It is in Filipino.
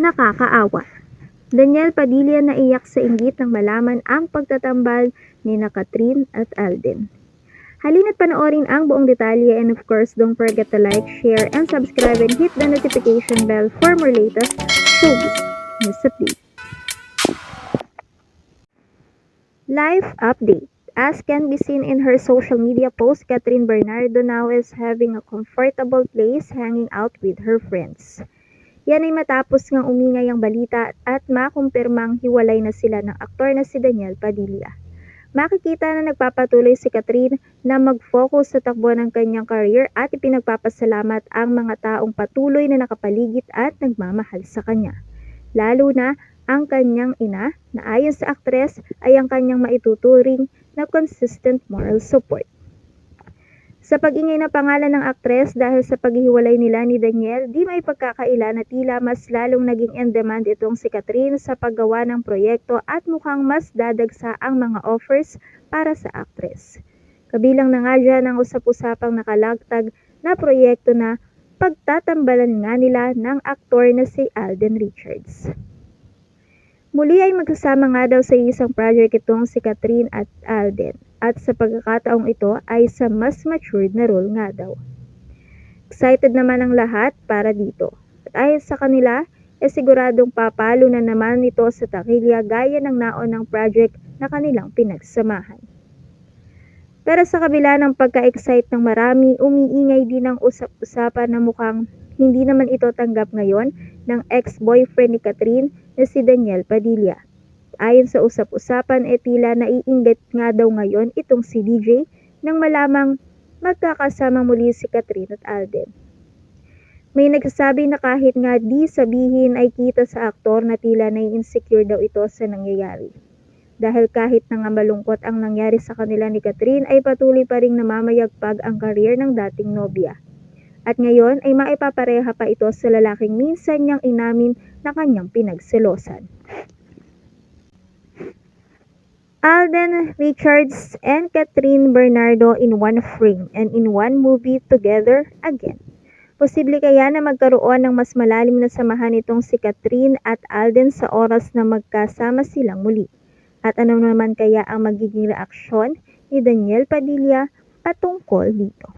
Nakakaawa. Daniel Padilla naiyak sa inggit nang malaman ang pagtatambal ni na Catherine at Alden. Halina't panoorin ang buong detalye and of course don't forget to like, share, and subscribe and hit the notification bell for more latest showbiz news updates. Life update. As can be seen in her social media post, Catherine Bernardo now is having a comfortable place hanging out with her friends. Yan ay matapos ngang umingay ang balita at makumpirmang hiwalay na sila ng aktor na si Daniel Padilla. Makikita na nagpapatuloy si Catherine na mag-focus sa takbo ng kanyang career at ipinagpapasalamat ang mga taong patuloy na nakapaligid at nagmamahal sa kanya. Lalo na ang kanyang ina na ayon sa aktres ay ang kanyang maituturing na consistent moral support. Sa pag-ingay na pangalan ng aktres dahil sa paghihiwalay nila ni Daniel, di may pagkakaila na tila mas lalong naging in demand itong si Catherine sa paggawa ng proyekto at mukhang mas dadagsa ang mga offers para sa aktres. Kabilang na nga dyan ang usap-usapang nakalagtag na proyekto na pagtatambalan nga nila ng aktor na si Alden Richards. Muli ay magsasama nga daw sa isang project itong si Catherine at Alden at sa pagkakataong ito ay sa mas matured na role nga daw. Excited naman ang lahat para dito. At ayon sa kanila, eh siguradong papalo na naman ito sa takilya gaya ng naon ng project na kanilang pinagsamahan. Pero sa kabila ng pagka-excite ng marami, umiingay din ang usap-usapan na mukhang hindi naman ito tanggap ngayon ng ex-boyfriend ni Catherine na si Daniel Padilla. Ayon sa usap-usapan, e tila naiinggit nga daw ngayon itong si DJ nang malamang magkakasama muli si Catherine at Alden. May nagsasabi na kahit nga di sabihin ay kita sa aktor na tila nai-insecure daw ito sa nangyayari. Dahil kahit na nga malungkot ang nangyari sa kanila ni Catherine ay patuloy pa ring namamayagpag ang karir ng dating nobya. At ngayon ay maipapareha pa ito sa lalaking minsan niyang inamin na kanyang pinagselosan. Alden Richards and Catherine Bernardo in one frame and in one movie together again. Posible kaya na magkaroon ng mas malalim na samahan itong si Catherine at Alden sa oras na magkasama silang muli. At ano naman kaya ang magiging reaksyon ni Daniel Padilla patungkol dito?